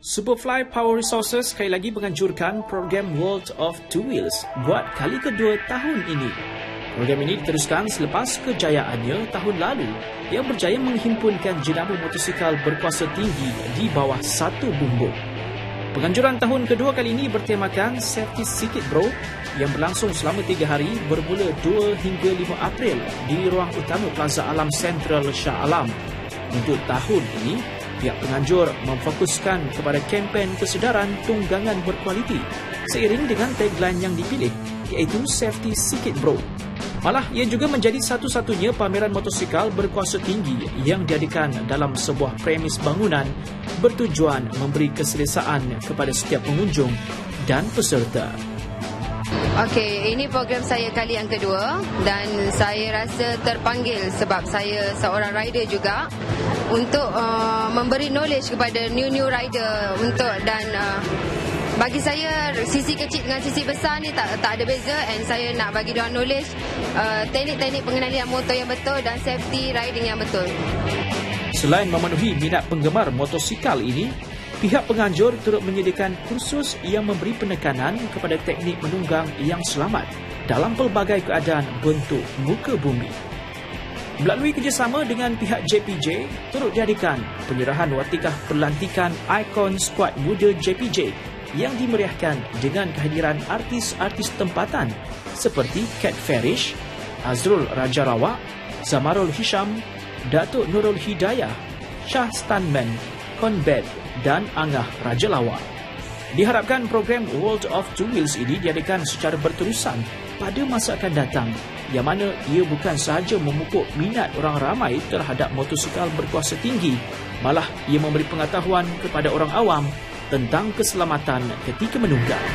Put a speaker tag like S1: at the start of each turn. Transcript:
S1: Superfly Power Resources sekali lagi menganjurkan program World of Two Wheels buat kali kedua tahun ini. Program ini diteruskan selepas kejayaannya tahun lalu yang berjaya menghimpunkan jenama motosikal berkuasa tinggi di bawah satu bumbung. Penganjuran tahun kedua kali ini bertemakan Safety Sikit Bro yang berlangsung selama tiga hari bermula 2 hingga 5 April di ruang utama Plaza Alam Central Shah Alam. Untuk tahun ini, pihak penganjur memfokuskan kepada kempen kesedaran tunggangan berkualiti seiring dengan tagline yang dipilih iaitu Safety Sikit Bro. Malah ia juga menjadi satu-satunya pameran motosikal berkuasa tinggi yang diadakan dalam sebuah premis bangunan bertujuan memberi keselesaan kepada setiap pengunjung dan peserta.
S2: Okey, ini program saya kali yang kedua dan saya rasa terpanggil sebab saya seorang rider juga untuk uh, memberi knowledge kepada new-new rider untuk dan uh, bagi saya sisi kecil dengan sisi besar ni tak tak ada beza and saya nak bagi dia knowledge uh, teknik-teknik pengendalian motor yang betul dan safety riding yang betul.
S1: Selain memenuhi minat penggemar motosikal ini, pihak penganjur turut menyediakan kursus yang memberi penekanan kepada teknik menunggang yang selamat dalam pelbagai keadaan bentuk muka bumi. Melalui kerjasama dengan pihak JPJ, turut diadakan penyerahan watikah pelantikan ikon skuad muda JPJ yang dimeriahkan dengan kehadiran artis-artis tempatan seperti Kat Farish, Azrul Rajarawak, Zamarul Hisham, Datuk Nurul Hidayah, Shah Stanman, Konbet dan Angah Raja Lawa. Diharapkan program World of Two Wheels ini diadakan secara berterusan pada masa akan datang yang mana ia bukan sahaja memupuk minat orang ramai terhadap motosikal berkuasa tinggi malah ia memberi pengetahuan kepada orang awam tentang keselamatan ketika menunggang.